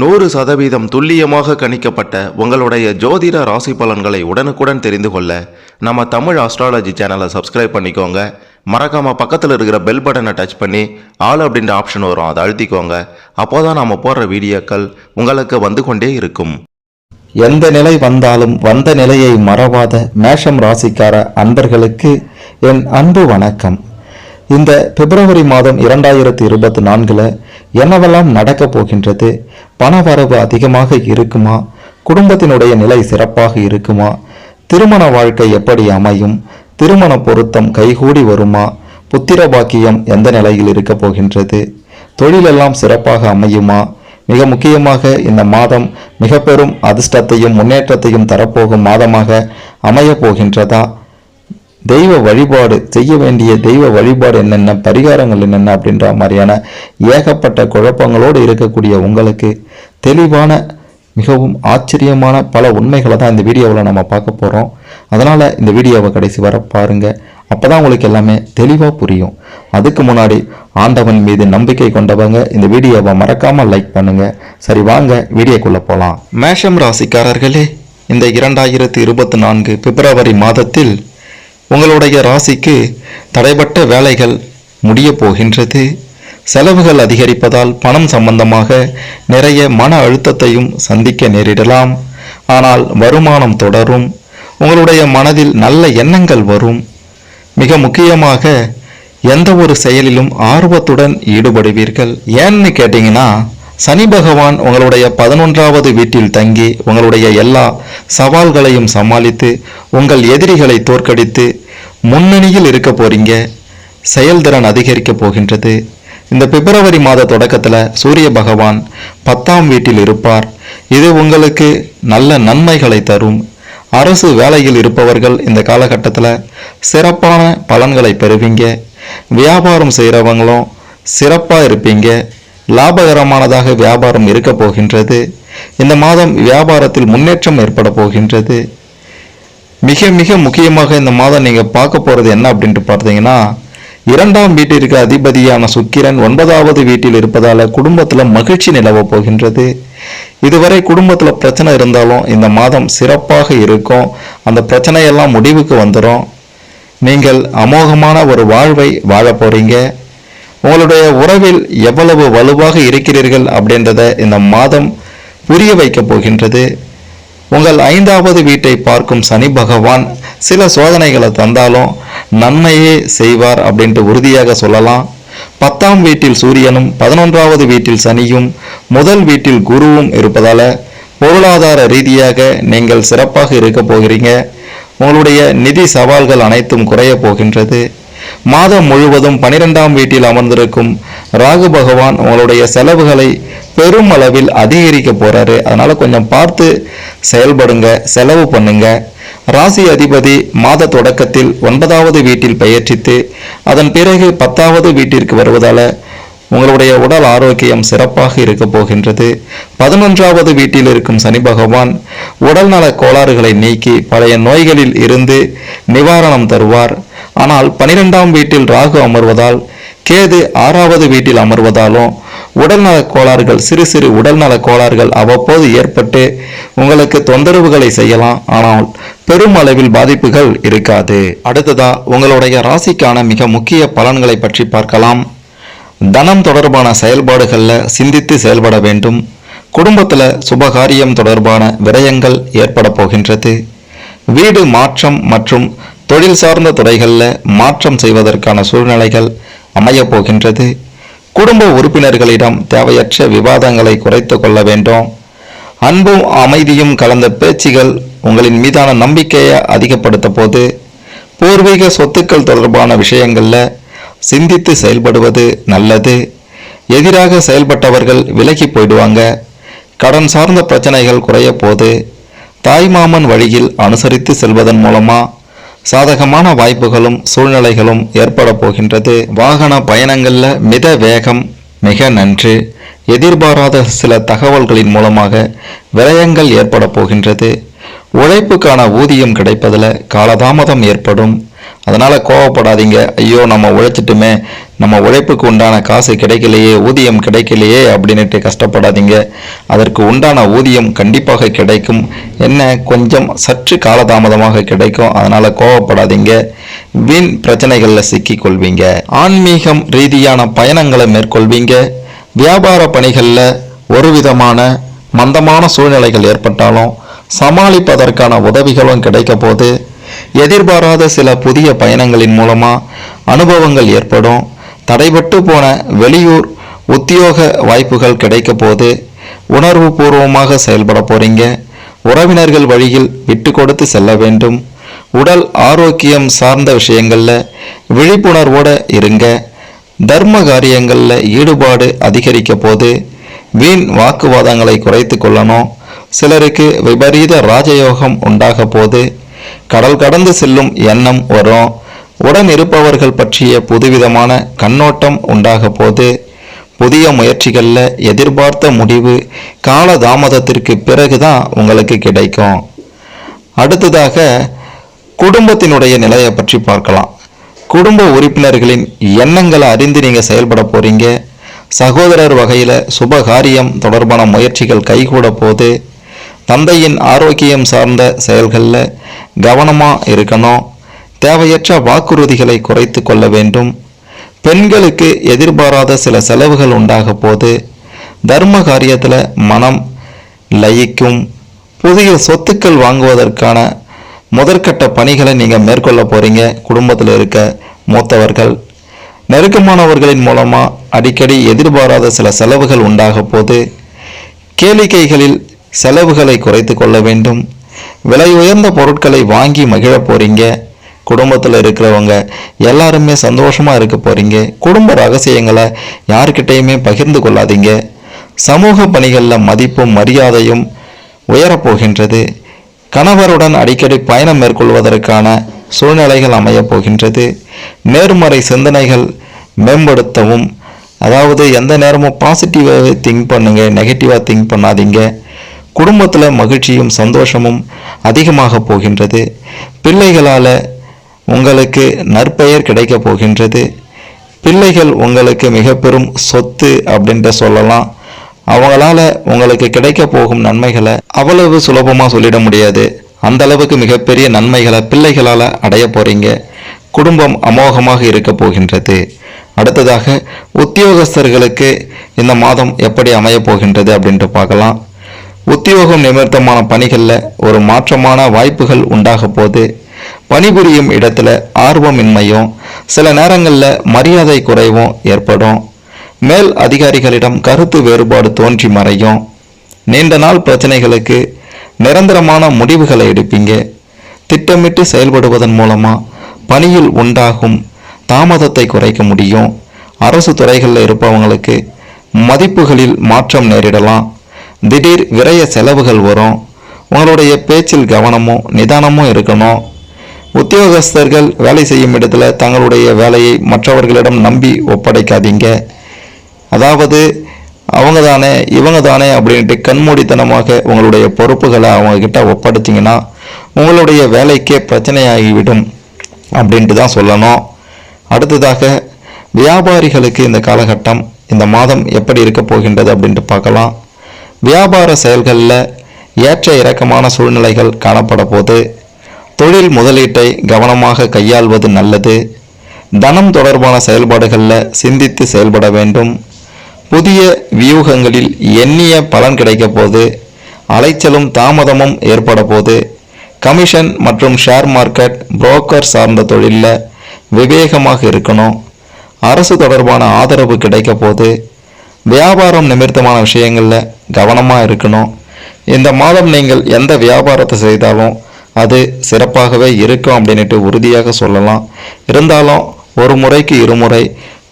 நூறு சதவீதம் துல்லியமாக கணிக்கப்பட்ட உங்களுடைய ஜோதிட ராசி பலன்களை உடனுக்குடன் தெரிந்து கொள்ள நம்ம தமிழ் ஆஸ்ட்ராலஜி சேனலை சப்ஸ்கிரைப் பண்ணிக்கோங்க. மறக்காம பக்கத்தில் இருக்கிற பெல் பட்டனை டச் பண்ணி ஆல் அப்படின்ற ஆப்ஷன் வரும். அதை அழுத்திக்கோங்க. அப்போதான் நாம போடுற வீடியோக்கள் உங்களுக்கு வந்து கொண்டே இருக்கும். எந்த நிலை வந்தாலும் வந்த நிலையை மறவாத மேஷம் ராசிக்கார அன்பர்களுக்கு என் அன்பு வணக்கம். இந்த பிப்ரவரி மாதம் இரண்டாயிரத்தி இருபத்தி நான்கில் என்னவெல்லாம் நடக்கப் போகின்றது? பணவரவு அதிகமாக இருக்குமா? குடும்பத்தினுடைய நிலை சிறப்பாக இருக்குமா? திருமண வாழ்க்கை எப்படி அமையும்? திருமண பொருத்தம் கைகூடி வருமா? புத்திர பாக்கியம் எந்த நிலையில் இருக்கப் போகின்றது? தொழிலெல்லாம் சிறப்பாக அமையுமா? மிக முக்கியமாக இந்த மாதம் மிக பெரும் அதிர்ஷ்டத்தையும் முன்னேற்றத்தையும் தரப்போகும் மாதமாக அமையப் போகின்றதா? தெய்வ வழிபாடு செய்ய வேண்டிய தெய்வ வழிபாடு என்னென்ன பரிகாரங்கள் என்னென்ன அப்படின்ற மாதிரியான ஏகப்பட்ட குழப்பங்களோடு இருக்கக்கூடிய உங்களுக்கு தெளிவான மிகவும் ஆச்சரியமான பல உண்மைகளை தான் இந்த வீடியோவில் நம்ம பார்க்க போகிறோம் அதனால் இந்த வீடியோவை கடைசி வர பாருங்கள் அப்போ தான் உங்களுக்கு எல்லாமே தெளிவாக புரியும். அதுக்கு முன்னாடி ஆண்டவன் மீது நம்பிக்கை கொண்டவங்க இந்த வீடியோவை மறக்காமல் லைக் பண்ணுங்கள் சரி வாங்க வீடியோக்குள்ளே போகலாம் மேஷம் ராசிக்காரர்களே இந்த இரண்டாயிரத்தி இருபத்தி நான்கு பிப்ரவரி மாதத்தில் உங்களுடைய ராசிக்கு தடைப்பட்ட வேலைகள் முடிய போகின்றது செலவுகள் அதிகரிப்பதால் பணம் சம்பந்தமாக நிறைய மன அழுத்தத்தையும் சந்திக்க நேரிடலாம். ஆனால் வருமானம் தொடரும். உங்களுடைய மனதில் நல்ல எண்ணங்கள் வரும். மிக முக்கியமாக எந்த ஒரு செயலிலும் ஆர்வத்துடன் ஈடுபடுவீர்கள். ஏன்னு கேட்டிங்கன்னா சனி பகவான் உங்களுடைய பதினொன்றாவது வீட்டில் தங்கி உங்களுடைய எல்லா சவால்களையும் சமாளித்து உங்கள் எதிரிகளை தோற்கடித்து முன்னணியில் இருக்க போறீங்க. செயல்திறன் அதிகரிக்க போகின்றது. இந்த பிப்ரவரி மாத தொடக்கத்தில் சூரிய பகவான் பத்தாம் வீட்டில் இருப்பார். இது உங்களுக்கு நல்ல நன்மைகளை தரும். அரசு வேலையில் இருப்பவர்கள் இந்த காலகட்டத்தில் சிறப்பான பலன்களை பெறுவீங்க. வியாபாரம் செய்கிறவங்களும் சிறப்பாக இருப்பீங்க. லாபகரமானதாக வியாபாரம் இருக்க போகின்றது. இந்த மாதம் வியாபாரத்தில் முன்னேற்றம் ஏற்பட போகின்றது. மிக மிக முக்கியமாக இந்த மாதம் நீங்கள் பார்க்க போகிறது என்ன அப்படின்ட்டு பார்த்தீங்கன்னா இரண்டாம் வீட்டிற்கு அதிபதியான சுக்கிரன் ஒன்பதாவது வீட்டில் இருப்பதால் குடும்பத்தில் மகிழ்ச்சி நிலவ போகின்றது. இதுவரை குடும்பத்தில் பிரச்சனை இருந்தாலும் இந்த மாதம் சிறப்பாக இருக்கும். அந்த பிரச்சனையெல்லாம் முடிவுக்கு வந்துடும் நீங்கள் அமோகமான ஒரு வாழ்வை வாழ போறீங்க. உங்களுடைய உறவில் எவ்வளவு வலுவாக இருக்கிறீர்கள் அப்படின்றத இந்த மாதம் புரிய வைக்க போகின்றது. உங்கள் ஐந்தாவது வீட்டை பார்க்கும் சனி பகவான் சில சோதனைகளை தந்தாலும் நன்மையே செய்வார் அப்படின்ட்டு உறுதியாக சொல்லலாம். பத்தாம் வீட்டில் சூரியனும் பதினொன்றாவது வீட்டில் சனியும் முதல் வீட்டில் குருவும் இருப்பதால பொருளாதார ரீதியாக நீங்கள் சிறப்பாக இருக்க போகிறீங்க. உங்களுடைய நிதி சவால்கள் அனைத்தும் குறைய போகின்றது. மாதம் முழுவதும் பனிரெண்டாம் வீட்டில் அமர்ந்திருக்கும் ராகு பகவான் உங்களுடைய செலவுகளை பெரும் அளவில் அதிகரிக்க போறாரு. அதனால கொஞ்சம் பார்த்து செயல்படுங்க செலவு பண்ணுங்க. ராசி அதிபதி மாத தொடக்கத்தில் ஒன்பதாவது வீட்டில் பயிற்சித்து அதன் பிறகு பத்தாவது வீட்டிற்கு வருவதால உங்களுடைய உடல் ஆரோக்கியம் சிறப்பாக இருக்க போகின்றது. பதினொன்றாவது வீட்டில் இருக்கும் சனி பகவான் உடல்நல கோளாறுகளை நீக்கி பழைய நோய்களில் இருந்து நிவாரணம் தருவார். ஆனால் பனிரெண்டாம் வீட்டில் ராகு அமர்வதால் கேது ஆறாவது வீட்டில் அமர்வதாலும் உடல்நல கோளாறுகள் சிறு சிறு உடல்நல கோளாறுகள் அவ்வப்போது ஏற்பட்டு உங்களுக்கு தொந்தரவுகளை செய்யலாம். ஆனால் பெரும் அளவில் பாதிப்புகள் இருக்காது. அடுத்ததா உங்களுடைய ராசிக்கான மிக முக்கிய பலன்களை பற்றி பார்க்கலாம். தனம் தொடர்பான செயல்பாடுகளில் சிந்தித்து செயல்பட வேண்டும். குடும்பத்தில் சுபகாரியம் தொடர்பான விரயங்கள் ஏற்பட போகின்றது. வீடு மாற்றம் மற்றும் தொழில் சார்ந்த துறைகளில் மாற்றம் செய்வதற்கான சூழ்நிலைகள் அமையப் போகின்றது. குடும்ப உறுப்பினர்களிடம் தேவையற்ற விவாதங்களை குறைத்து கொள்ள வேண்டும். அன்பும் அமைதியும் கலந்த பேச்சுகள் உங்களின் மீதான நம்பிக்கையை அதிகப்படுத்த போது பூர்வீக சொத்துக்கள் தொடர்பான விஷயங்களில் சிந்தித்து செயல்படுவது நல்லது. எதிராக செயல்பட்டவர்கள் விலகி போயிடுவாங்க. கடன் சார்ந்த பிரச்சனைகள் குறைய போது தாய்மாமன் வழியில் அனுசரித்து செல்வதன் மூலமா சாதகமான வாய்ப்புகளும் சூழ்நிலைகளும் ஏற்பட போகின்றது. வாகன பயணங்களில் மித வேகம் மிக நன்று. எதிர்பாராத சில தகவல்களின் மூலமாக விரயங்கள் ஏற்பட போகின்றது. உழைப்புக்கான ஊதியம் கிடைப்பதில் காலதாமதம் ஏற்படும். அதனால் கோவப்படாதீங்க. ஐயோ நம்ம உழைச்சிட்டுமே. நம்ம உழைப்புக்கு உண்டான காசு கிடைக்கலையே ஊதியம் கிடைக்கலையே அப்படின்னுட்டு கஷ்டப்படாதீங்க. அதற்கு உண்டான ஊதியம் கண்டிப்பாக கிடைக்கும். என்ன கொஞ்சம் சற்று காலதாமதமாக கிடைக்கும். அதனால் கோவப்படாதீங்க. வீண் பிரச்சனைகளில் சிக்கிக்கொள்வீங்க. ஆன்மீகம் ரீதியான பயணங்களை மேற்கொள்வீங்க. வியாபார பணிகளில் ஒரு விதமான மந்தமான சூழ்நிலைகள் ஏற்பட்டாலும் சமாளிப்பதற்கான உதவிகளும் கிடைக்க போது எதிர்பாராத சில புதிய பயணங்களின் மூலமாக அனுபவங்கள் ஏற்படும். தடைபட்டு போன வெளியூர் உத்தியோக வாய்ப்புகள் கிடைக்க போது உணர்வு பூர்வமாக செயல்பட போறீங்க. உறவினர்கள் வழியில் விட்டு கொடுத்து செல்ல வேண்டும். உடல் ஆரோக்கியம் சார்ந்த விஷயங்களில் விழிப்புணர்வோடு இருங்க. தர்ம காரியங்களில் ஈடுபாடு அதிகரிக்க போது வீண் வாக்குவாதங்களை குறைத்து கொள்ளணும். சிலருக்கு விபரீத ராஜயோகம் உண்டாக போது கடல் கடந்து செல்லும் எண்ணம் வரும். உடன் இருப்பவர்கள் பற்றிய புதுவிதமான கண்ணோட்டம் உண்டாக போது புதிய முயற்சிகளில் எதிர்பார்த்த முடிவு கால தாமதத்திற்கு பிறகுதான் உங்களுக்கு கிடைக்கும். அடுத்ததாக குடும்பத்தினுடைய நிலையை பற்றி பார்க்கலாம். குடும்ப உறுப்பினர்களின் எண்ணங்களை அறிந்து நீங்கள் செயல்பட போறீங்க. சகோதரர் வகையில் சுபகாரியம் தொடர்பான முயற்சிகள் கைகூட போது தந்தையின் ஆரோக்கியம் சார்ந்த செயல்களில் கவனமாக இருக்கணும். தேவையற்ற வாக்குறுதிகளை குறைத்து கொள்ள வேண்டும். பெண்களுக்கு எதிர்பாராத சில செலவுகள் உண்டாக போது தர்ம காரியத்தில் மனம் லயிக்கும். புதிய சொத்துக்கள் வாங்குவதற்கான முதற்கட்ட பணிகளை நீங்கள் மேற்கொள்ள போகிறீங்க குடும்பத்தில் இருக்க மூத்தவர்கள் நெருக்கமானவர்களின் மூலமாக அடிக்கடி எதிர்பாராத சில செலவுகள் உண்டாக போது கேளிக்கைகளில் செலவுகளை குறைத்து கொள்ள வேண்டும். விலை உயர்ந்த பொருட்களை வாங்கி மகிழ போறீங்க. குடும்பத்தில் இருக்கிறவங்க எல்லாருமே சந்தோஷமாக இருக்க போறீங்க. குடும்ப ரகசியங்களை யார்கிட்டையுமே பகிர்ந்து கொள்ளாதீங்க. சமூக பணிகளில் மதிப்பும் மரியாதையும் உயரப்போகின்றது கணவருடன் அடிக்கடி பயணம் மேற்கொள்வதற்கான சூழ்நிலைகள் அமையப் போகின்றது. நேர்மறை சிந்தனைகள் மேம்படுத்தவும் அதாவது எந்த நேரமும் பாசிட்டிவாகவே திங்க் பண்ணுங்க நெகட்டிவாக திங்க் பண்ணாதீங்க. குடும்பத்தில் மகிழ்ச்சியும் சந்தோஷமும் அதிகமாக போகின்றது. பிள்ளைகளால் உங்களுக்கு நற்பெயர் கிடைக்க போகின்றது. பிள்ளைகள் உங்களுக்கு மிக பெரும் சொத்து அப்படின்ற சொல்லலாம். அவங்களால உங்களுக்கு கிடைக்க போகும் நன்மைகளை அவ்வளவு சுலபமாக சொல்லிட முடியாது. அந்த அளவுக்கு மிகப்பெரிய நன்மைகளை பிள்ளைகளால் அடைய போறீங்க. குடும்பம் அமோகமாக இருக்க போகின்றது. அடுத்ததாக உத்தியோகஸ்தர்களுக்கு இந்த மாதம் எப்படி அமையப் போகின்றது அப்படின்ட்டு பார்க்கலாம். உத்தியோகம் நிமித்தமான பணிகளில் ஒரு மாற்றமான வாய்ப்புகள் உண்டாக போது பணிபுரியும் இடத்துல ஆர்வமின்மையும் சில நேரங்களில் மரியாதை குறைவும் ஏற்படும். மேல் அதிகாரிகளிடம் கருத்து வேறுபாடு தோன்றி மறையும். நீண்ட நாள் பிரச்சனைகளுக்கு நிரந்தரமான முடிவுகளை எடுப்பீங்க. திட்டமிட்டு செயல்படுவதன் மூலமாக பணியில் உண்டாகும் தாமதத்தை குறைக்க முடியும். அரசு துறைகளில் இருப்பவங்களுக்கு மதிப்புகளில் மாற்றம் நேரிடலாம். திடீர் விரைய செலவுகள் வரும். உங்களுடைய பேச்சில் கவனமும் நிதானமும் இருக்கணும். உத்தியோகஸ்தர்கள் வேலை செய்யும் இடத்துல தங்களுடைய வேலையை மற்றவர்களிடம் நம்பி ஒப்படைக்காதீங்க. அதாவது அவங்க தானே இவங்க தானே அப்படின்ட்டு கண்மூடித்தனமாக உங்களுடைய பொறுப்புகளை அவங்க கிட்ட ஒப்படைச்சிங்கன்னா உங்களுடைய வேலைக்கே பிரச்சனையாகிவிடும் அப்படின்ட்டு தான் சொல்லணும். அடுத்ததாக வியாபாரிகளுக்கு இந்த காலகட்டம் இந்த மாதம் எப்படி இருக்க போகின்றது அப்படின்ட்டு பார்க்கலாம். வியாபார செயல்களில் ஏற்ற இறக்கமான சூழ்நிலைகள் காணப்பட போது தொழில் முதலீட்டை கவனமாக கையாள்வது நல்லது. தனம் தொடர்பான செயல்பாடுகளில் சிந்தித்து செயல்பட வேண்டும். புதிய வியூகங்களில் எண்ணிய பலன் கிடைக்க போது அலைச்சலும் தாமதமும் ஏற்பட போது கமிஷன் மற்றும் ஷேர் மார்க்கெட் புரோக்கர் சார்ந்த தொழிலில் விவேகமாக இருக்கணும். அரசு தொடர்பான ஆதரவு கிடைக்க போது வியாபாரம் நிமித்தமான விஷயங்களில் கவனமாக இருக்கணும். இந்த மாதம் நீங்கள் எந்த வியாபாரத்தை செய்தாலும் அது சிறப்பாகவே இருக்கும் அப்படின்ட்டு உறுதியாக சொல்லலாம். இருந்தாலும் ஒரு முறைக்கு இருமுறை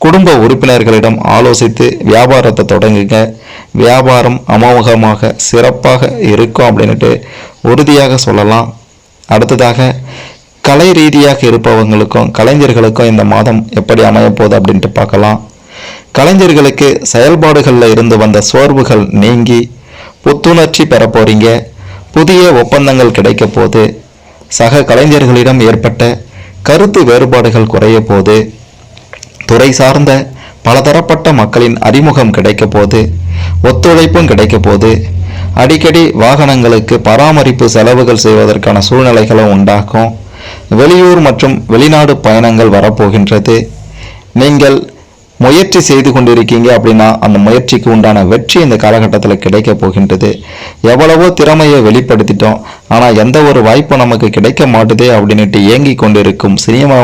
குடும்ப உறுப்பினர்களிடம் ஆலோசித்து வியாபாரத்தை தொடங்குங்க. வியாபாரம் அமோகமாக சிறப்பாக இருக்கும் அப்படின்ட்டு உறுதியாக சொல்லலாம். அடுத்ததாக கலை ரீதியாக இருப்பவங்களுக்கும் கலைஞர்களுக்கும் இந்த மாதம் எப்படி அமையப்போகுது அப்படின்ட்டு பார்க்கலாம். கலைஞர்களுக்கு செயல்பாடுகளில் இருந்து வந்த சோர்வுகள் நீங்கி புத்துணர்ச்சி பெற போறீங்க. புதிய ஒப்பந்தங்கள் கிடைக்க போது சக கலைஞர்களிடம் ஏற்பட்ட கருத்து வேறுபாடுகள் குறைய போது துறை சார்ந்த பலதரப்பட்ட மக்களின் அறிமுகம் கிடைக்க போது ஒத்துழைப்பும் கிடைக்க போது அடிக்கடி வாகனங்களுக்கு பராமரிப்பு செலவுகள் செய்வதற்கான சூழ்நிலைகளும் உண்டாகும். வெளியூர் மற்றும் வெளிநாடு பயணங்கள் வரப்போகின்றது நீங்கள் முயற்சி செய்து கொண்டிருக்கீங்க அப்படின்னா அந்த முயற்சிக்கு உண்டான வெற்றி இந்த காலகட்டத்தில் கிடைக்க போகின்றது. எவ்வளவோ திறமையை வெளிப்படுத்திட்டோம். ஆனால் எந்த ஒரு வாய்ப்பும் நமக்கு கிடைக்க மாட்டுதே அப்படின்னுட்டு ஏங்கி கொண்டிருக்கும். சினிமா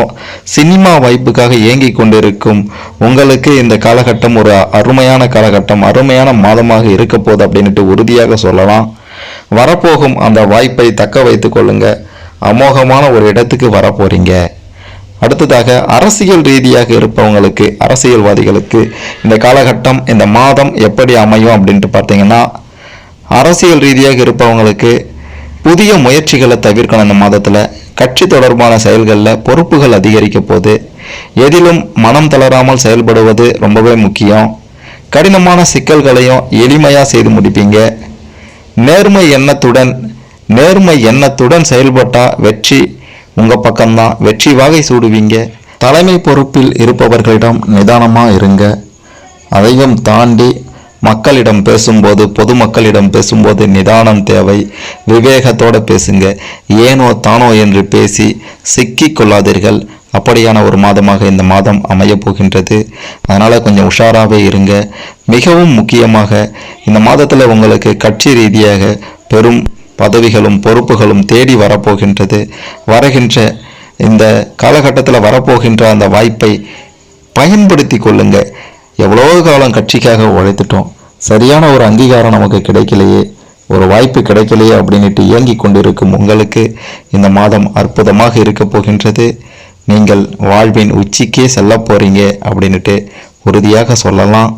சினிமா வாய்ப்புக்காக ஏங்கி கொண்டிருக்கும். உங்களுக்கு இந்த காலகட்டம் ஒரு அருமையான காலகட்டம் அருமையான மாதமாக இருக்க போகுது அப்படின்னுட்டு உறுதியாக சொல்லலாம். வரப்போகும் அந்த வாய்ப்பை தக்க வைத்து கொள்ளுங்க. அமோகமான ஒரு இடத்துக்கு வரப்போறீங்க. அடுத்ததாக அரசியல் ரீதியாக இருப்பவங்களுக்கு அரசியல்வாதிகளுக்கு இந்த காலகட்டம் இந்த மாதம் எப்படி அமையும் அப்படின்ட்டு பார்த்தீங்கன்னா அரசியல் ரீதியாக இருப்பவங்களுக்கு புதிய முயற்சிகளை தவிர்க்கணும் இந்த மாதத்தில். கட்சி தொடர்பான செயல்களில் பொறுப்புகள் அதிகரிக்க போது எதிலும் மனம் தளராமல் செயல்படுவது ரொம்பவே முக்கியம். கடினமான சிக்கல்களையும் எளிமையாக செய்து முடிப்பீங்க. நேர்மை எண்ணத்துடன் நேர்மை எண்ணத்துடன் செயல்பட்டால் வெற்றி உங்க பக்கம்தான். வெற்றி வாகை சூடுவீங்க. தலைமை பொறுப்பில் இருப்பவர்களிடம் நிதானமாக இருங்க. அதையும் தாண்டி மக்களிடம் பேசும்போது பொதுமக்களிடம் பேசும்போது நிதானம் தேவை. விவேகத்தோடு பேசுங்க. ஏனோ தானோ என்று பேசி சிக்கி கொள்ளாதீர்கள். அப்படியான ஒரு மாதமாக இந்த மாதம் அமையப் போகின்றது. அதனால் கொஞ்சம் உஷாராகவே இருங்க. மிகவும் முக்கியமாக இந்த மாதத்தில் உங்களுக்கு கட்சி ரீதியாக பெரும் பதவிகளும் பொறுப்புகளும் தேடி வரப்போகின்றது. வருகின்ற இந்த காலகட்டத்தில் வரப்போகின்ற அந்த வாய்ப்பை பயன்படுத்தி கொள்ளுங்க. எவ்வளோ காலம் கட்சிக்காக உழைத்துட்டோம். சரியான ஒரு அங்கீகாரம் நமக்கு கிடைக்கலையே. ஒரு வாய்ப்பு கிடைக்கலையே அப்படின்ட்டு இயங்கி கொண்டிருக்கும் உங்களுக்கு இந்த மாதம் அற்புதமாக இருக்க போகின்றது. நீங்கள் வாழ்வின் உச்சிக்கே செல்ல போகிறீங்க அப்படின்ட்டு உறுதியாக சொல்லலாம்.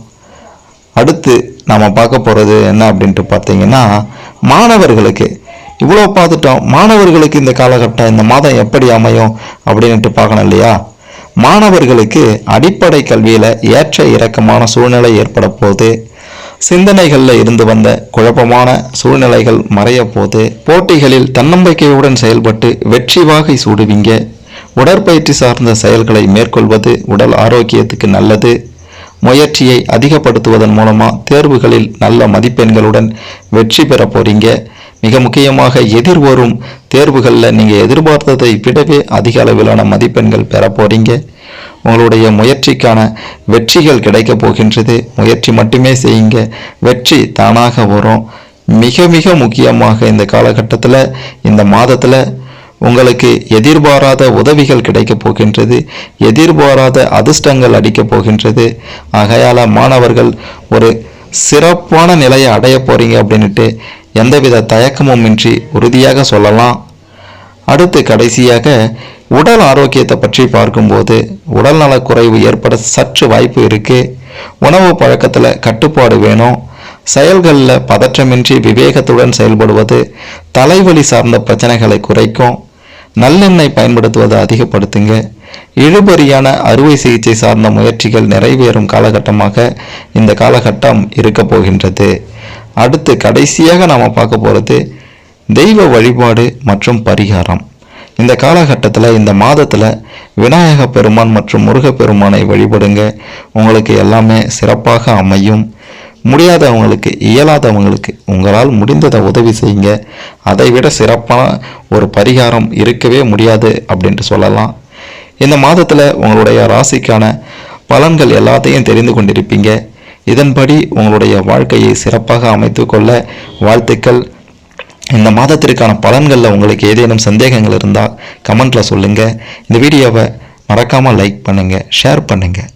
அடுத்து நாம் பார்க்க போகிறது என்ன அப்படின்ட்டு பார்த்தீங்கன்னா மாணவர்களுக்கு. இவ்வளோ பார்த்துட்டோம். மாணவர்களுக்கு இந்த காலகட்டம் இந்த மாதம் எப்படி அமையும் அப்படின்ட்டு பார்க்கணும் இல்லையா? மாணவர்களுக்கு அடிப்படை கல்வியில் ஏற்ற இறக்கமான சூழ்நிலை ஏற்பட போது சிந்தனைகளில் இருந்து வந்த குழப்பமான சூழ்நிலைகள் மறைய போது போட்டிகளில் தன்னம்பிக்கையுடன் செயல்பட்டு வெற்றி வாகை சூடுவீங்க. உடற்பயிற்சி சார்ந்த செயல்களை மேற்கொள்வது உடல் ஆரோக்கியத்துக்கு நல்லது. முயற்சியை அதிகப்படுத்துவதன் மூலமாக தேர்வுகளில் நல்ல மதிப்பெண்களுடன் வெற்றி பெற போறீங்க. மிக முக்கியமாக எதிர்வரும் தேர்வுகளில் நீங்கள் எதிர்பார்த்ததை விடவே அதிக அளவிலான மதிப்பெண்கள் பெற போறீங்க. உங்களுடைய முயற்சிக்கான வெற்றிகள் கிடைக்கப் போகின்றது. முயற்சி மட்டுமே செய்யுங்க. வெற்றி தானாக வரும். மிக மிக முக்கியமாக இந்த காலகட்டத்தில் இந்த மாதத்தில் உங்களுக்கு எதிர்பாராத உதவிகள் கிடைக்கப் போகின்றது எதிர்பாராத அதிர்ஷ்டங்கள் அடிக்கப் போகின்றது. ஆகையால் மாணவர்கள் ஒரு சிறப்பான நிலையை அடைய போகிறீங்க அப்படின்ட்டு எந்தவித தயக்கமும் இன்றி உறுதியாக சொல்லலாம். அடுத்து கடைசியாக உடல் ஆரோக்கியத்தை பற்றி பார்க்கும்போது உடல் நலக்குறைவு ஏற்பட சற்று வாய்ப்பு இருக்குது உணவு பழக்கத்தில் கட்டுப்பாடு வேணும். செயல்களில் பதற்றமின்றி விவேகத்துடன் செயல்படுவது தலைவலி சார்ந்த பிரச்சனைகளை குறைக்கும். நல்லெண்ணெய் பயன்படுத்துவதை அதிகப்படுத்துங்க. இழுபறியான அறுவை சிகிச்சை சார்ந்த முயற்சிகள் நிறைவேறும் காலகட்டமாக இந்த காலகட்டம் இருக்க போகின்றது. அடுத்து கடைசியாக நாம் பார்க்க போகிறது தெய்வ வழிபாடு மற்றும் பரிகாரம். இந்த காலகட்டத்தில் இந்த மாதத்தில் விநாயக பெருமான் மற்றும் முருகப்பெருமானை வழிபடுங்க. உங்களுக்கு எல்லாமே சிறப்பாக அமையும். முடியாதவங்களுக்கு இயலாதவங்களுக்கு உங்களால் முடிந்ததை உதவி செய்யுங்க. அதை விட சிறப்பான ஒரு பரிகாரம் இருக்கவே முடியாது அப்படின்ட்டு சொல்லலாம். இந்த மாதத்தில் உங்களுடைய ராசிக்கான பலன்கள் எல்லாத்தையும் தெரிந்து கொண்டிருப்பீங்க. இதன்படி உங்களுடைய வாழ்க்கையை சிறப்பாக அமைத்து கொள்ள வாழ்த்துக்கள். இந்த மாதத்திற்கான பலன்களில் உங்களுக்கு ஏதேனும் சந்தேகங்கள் இருந்தால் கமெண்ட்டில் சொல்லுங்கள் இந்த வீடியோவை மறக்காமல் லைக் பண்ணுங்கள் ஷேர் பண்ணுங்கள்